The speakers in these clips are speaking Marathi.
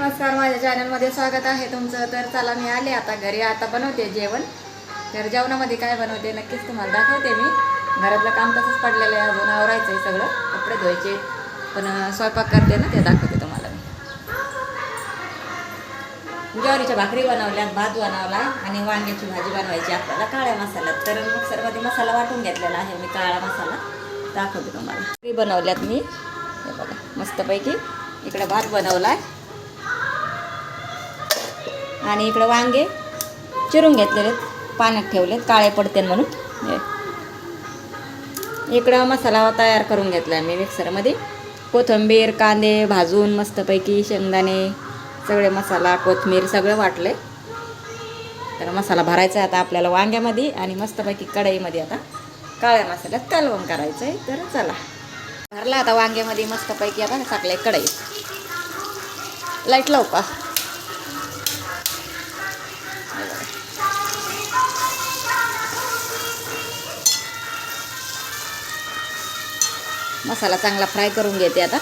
नमस्कार माझ्या चॅनलमध्ये स्वागत आहे तुमचं. तर चला मी आले आता घरी. आता बनवते जेवण. तर जेवणामध्ये काय बनवते नक्कीच तुम्हाला दाखवते मी. घरातलं काम तसंच पडलेलं आहे. अजून आवरायचं आहे सगळं. कपडे धुवायचे. पण स्वयंपाक करते ना ते दाखवते तुम्हाला मी. ज्वारीच्या भाकरी बनवल्यात भात बनवला आणि वांग्याची भाजी बनवायची आपल्याला काळ्या मसाल्यात. तर मिक्सरमध्ये मसाला वाटून घेतलेला आहे. मी काळा मसाला दाखवते तुम्हाला. भाकरी बनवल्यात मी. हे बघा मस्तपैकी इकडे भात बनवला आहे आणि इकडं वांगे चिरून घेतलेले आहेत पाण्यात ठेवलेत काळे पडते म्हणून. इकडं मसाला तयार करून घेतला आहे मी मिक्सरमध्ये. कोथिंबीर कांदे भाजून मस्तपैकी शेंगदाणे सगळे मसाला कोथमीर सगळं वाटले तर मसाला भरायचा आहे आता आपल्याला वांग्यामध्ये आणि मस्तपैकी कढईमध्ये आता काळ्या मसाल्यात कालवण करायचं आहे तर चला. भरला आता वांग्यामध्ये मस्तपैकी आता आहे कढई. लाइट लावू का? मसाला चांगला फ्राय करून घेते आता.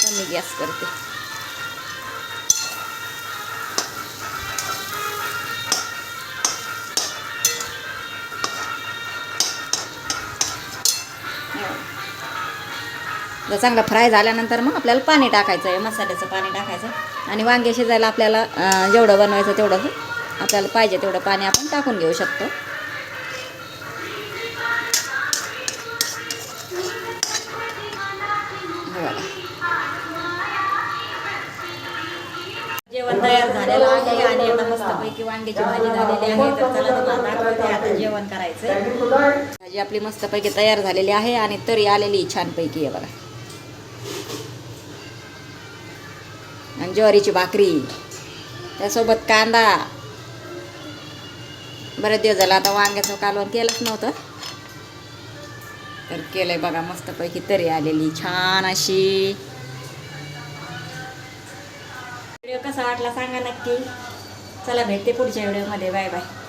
कमी गॅस करते. जर चांगला फ्राय झाल्यानंतर मग आपल्याला पाणी टाकायचं आहे मसाल्याचं पाणी टाकायचं आणि वांगे शिजायला आपल्याला जेवढं बनवायचं तेवढं आपल्याला पाहिजे तेवढं पाणी आपण टाकून घेऊ शकतो. जेवण तयार झालेलं आहे आणि आता मस्तपैकी वांग्याची भाजी झालेली आहे. तर चला तुम्हाला दाखवते आता जेवण करायचं भाजी आपली मस्तपैकी तयार झालेली आहे आणि तरी आलेली छानपैकी आहे बघा. आणि ज्वारीची भाकरी त्यासोबत कांदा. बरेच दिवस झाला आता वांग्याचं कालवण केलंच नव्हतं. तर केलंय बघा मस्तपैकी तरी आलेली. छान अशी. व्हिडिओ कसा वाटला सांगा नक्की. चला भेटते पुढच्या व्हिडिओमध्ये. Bye bye.